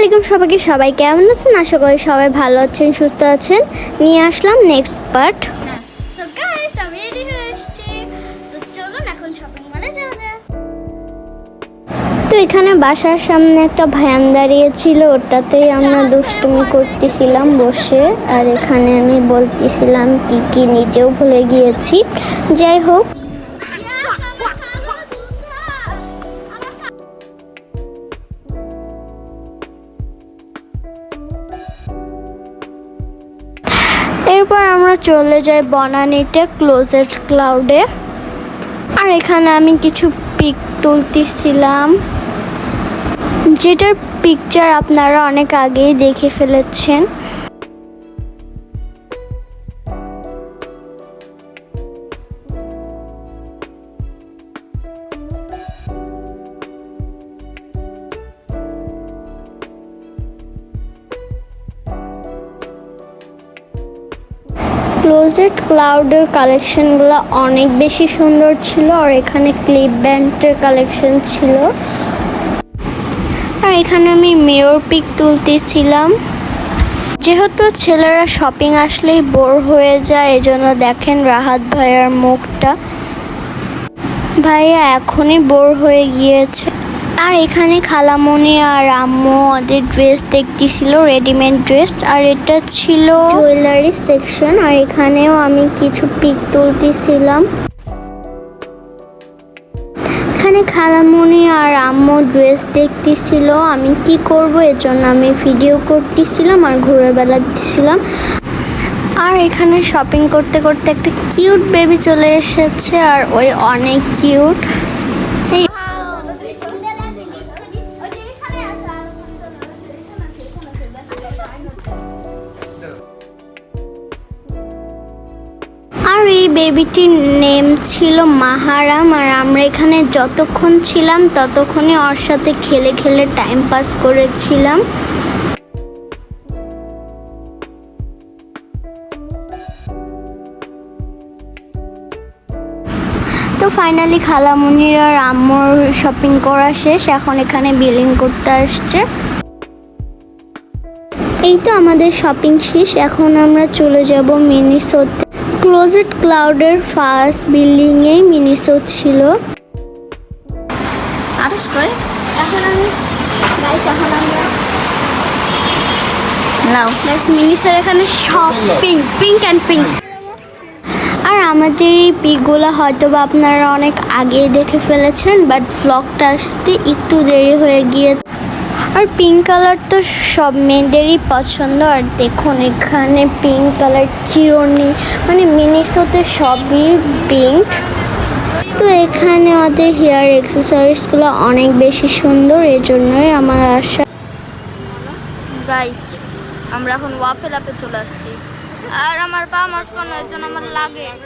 আলাইকুম সবাইকে। সবাই কেমন আছেন? আশা করি সবাই ভালো আছেন সুস্থ আছেন। নিয়ে আসলাম নেক্সট পার্ট সো গাইস আমি রেডি হয়ে এসেছি। তো চলুন এখন শপিং মলে যাওয়া যাক। তো এখানে বাসার সামনে একটা ভ্যান দাঁড়িয়েছিল। ওটাতেই আমরা দুষ্টুমি করতেছিলাম বসে। আর এখানে আমি বলতেছিলাম কি কি নিজেও ভুলে গিয়েছি। যাই হোক চলে যায় বনানিতে ক্লোজেড ক্লাউডে আর এখানে আমি কিছু পিক তুলতেছিলাম। যেটার পিকচার আপনারা অনেক আগেই দেখে ফেলেছেন। ক্লোজেড ক্লাউডের কালেকশনগুলো অনেক বেশি সুন্দর ছিল, আর এখানে ক্লিপ ব্যান্ডের কালেকশন ছিল। আর এখানে আমি মেয়র পিক তুলতেছিলাম। যেহেতু ছেলেরা শপিং আসলেই বোর হয়ে যায়, এজন্য দেখেন রাহাত ভাইয়ার মুখটা। ভাইয়া এখনই বোর হয়ে গিয়েছে। আর এখানে খালামণি আর আম্মু ওদের ড্রেস দেখতেছিল রেডিমেড ড্রেস আর এটা ছিল জুয়েলারি সেকশন আর এখানেও আমি কিছু পিক তুলতেছিলাম। এখানে খালামণি আর আম্মু ড্রেস দেখতেছিল, আমি কি করব এর জন্য আমি ভিডিও করতেছিলাম আর ঘুরে বেড়াতেছিলাম আর এখানে শপিং করতে করতে একটা কিউট বেবি চলে এসেছে, আর ওই অনেক কিউট এই বেবিটির নেম ছিল মাহারাম আর আমরা এখানে যতক্ষণ ছিলাম ততক্ষণই ওর সাথে খেলে খেলে টাইম পাস করেছিলাম। তো ফাইনালি খালামুনির আর আম্মুর শপিং করা শেষ, এখন এখানে বিলিং করতে আসছে। এই তো আমাদের শপিং শেষ, এখন আমরা চলে যাব মিনিসোতে। ক্লোজেড ক্লাউডের ফার্স্ট বিল্ডিংয়ে মিনিসো ছিল। এখন আমি গাইস এখন আমরা নাও গাইস মিনিসোর এখানে সব পিঙ্ক পিঙ্ক অ্যান্ড পিঙ্ক আর আমাদের এই পিকগুলো হয়তো বা আপনারা অনেক আগেই দেখে ফেলেছেন বাট ব্লগটা আসতে একটু দেরি হয়ে গিয়েছে। আর পিঙ্ক কালার তো সব মেয়েদেরই পছন্দ। আর দেখুন এখানে পিঙ্ক কালার চিরুনি মানে মিনিসোতে সবই পিঙ্ক তো এখানে ওদের হেয়ার অ্যাক্সেসরিজগুলো অনেক বেশি সুন্দর এই জন্যই আমার আশা। গাইস আমরা এখন ওয়াফেল আপে চলে আসছি। আর আমার পা মাঝখানে এর জন্য আমার লাগে। আর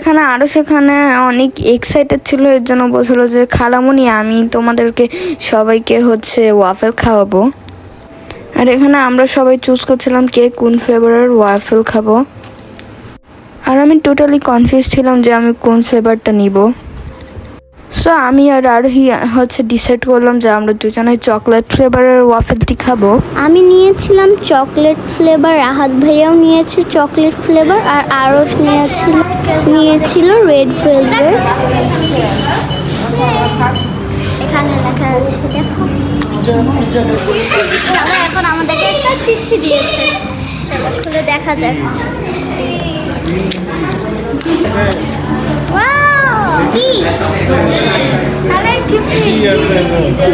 এখানে আরও সেখানে অনেক এক্সাইটেড ছিল, এর জন্য বলছিল যে, খালামুনি, আমি তোমাদেরকে সবাইকে হচ্ছে ওয়াফেল খাওয়াবো। আর এখানে আমরা সবাই চুজ করছিলাম কে কোন ফ্লেভারের ওয়াফেল খাব। আর আমি টোটালি কনফিউজ ছিলাম যে আমি কোন ফ্লেভারটা নিব। সো আমি আর আরোহী হচ্ছে ডিসাইড করলাম যে আমরা দুজনে চকলেট ফ্লেভারের ওয়াফেলটি খাব। আমি নিয়েছিলাম চকলেট ফ্লেভার রাহাত ভাইয়াও নিয়েছে চকলেট ফ্লেভার আর আরস নিয়েছিল নিয়েছিল রেড ভেলভেট এখানে আমাদেরকে একটা চিঠি দিয়েছে। খুলে দেখা যাক।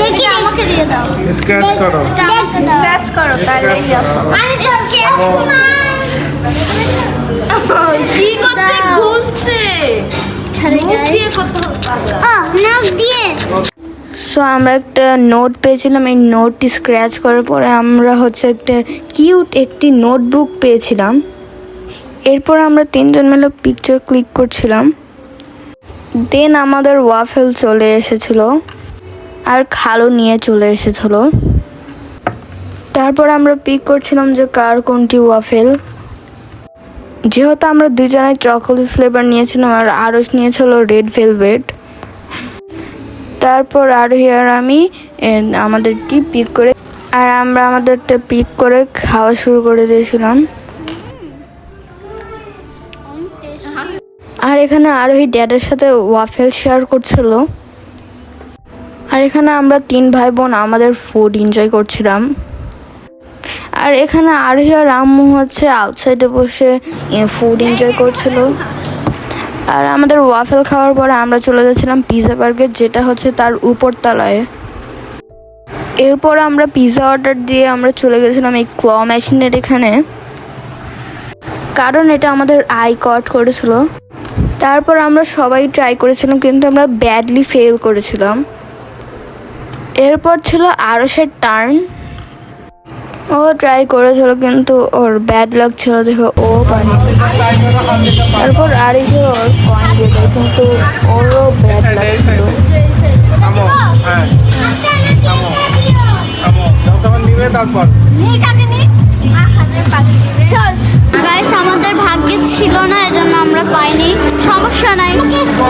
দেখি আমাকে দিয়ে দাও। স্ক্র্যাচ করো। স্ক্র্যাচ করো তাহলে কি করছে? ঘুরছে। সো আমরা একটা নোট পেয়েছিলাম। এই নোটটি স্ক্র্যাচ করার পরে আমরা হচ্ছে একটা কিউট একটি নোটবুক পেয়েছিলাম। এরপর আমরা তিনজন মিলে পিকচার ক্লিক করছিলাম। দেন আমাদের ওয়াফেল চলে এসেছিল আর খালো নিয়ে চলে এসেছিল। তারপর আমরা পিক করছিলাম যে কার কোনটি ওয়াফেল যেহেতু আমরা দুজনে চকলেট ফ্লেভার নিয়েছিলাম আর আরস নিয়েছিল রেড ভেলভেট তারপর আরোহী আর আমি আমাদেরটি পিক করে, আর আমরা আমাদেরটা পিক করে খাওয়া শুরু করে দিয়েছিলাম। আর এখানে আরোহী ড্যাডের সাথে ওয়াফেল শেয়ার করছিল। আর এখানে আমরা তিন ভাই বোন আমাদের ফুড এনজয় করছিলাম। আর এখানে আরোহী আর আম্মু হচ্ছে আউটসাইডে বসে ফুড এনজয় করছিল। আর আমাদের ওয়াফেল খাওয়ার পরে আমরা চলে যাচ্ছিলাম পিৎজা বার্গার যেটা হচ্ছে তার উপর তলায় এরপর আমরা পিৎজা অর্ডার দিয়ে আমরা চলে গেছিলাম এই ক্ল মেশিনের এখানে। কারণ এটা আমাদের আই কট করেছিল। তারপর আমরা সবাই ট্রাই করেছিলাম কিন্তু আমরা ব্যাডলি ফেল করেছিলাম। এরপর ছিল আরসের টার্ন ও ট্রাই করেছিল কিন্তু ওর ব্যাড লাগ ছিল দেখে ও পারেনি তারপর আরেকে ওর কয়েন দিয়ে দেয় কিন্তু ওরও ব্যাড লাগ ছিল। হ্যাঁ। আমাদের ভাগ্যে ছিল না এজন্য আমরা নাই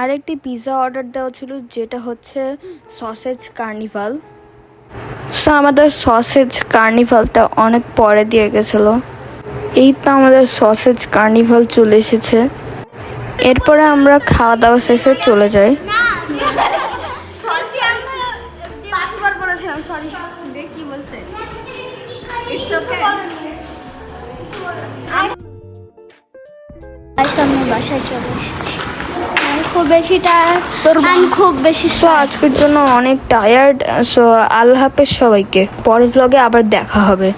আরেকটি পিৎজা অর্ডার দেওয়া ছিল যেটা হচ্ছে সসেজ কার্নিভাল সো আমাদের সসেজ কার্নিভালটা অনেক পরে দিয়ে গেছিল। এই তো আমাদের সসেজ কার্নিভাল চলে এসেছে। এরপরে আমরা খাওয়া দাওয়া শেষে চলে যাই। আমি বাসায় চলে এসেছি। খুব বেশি টায়ার্ড তোর আমি খুব বেশি সো আজকের জন্য অনেক টায়ার্ড সো আল্লাহ হাফেজ সবাইকে। পরের ব্লগে আবার দেখা হবে।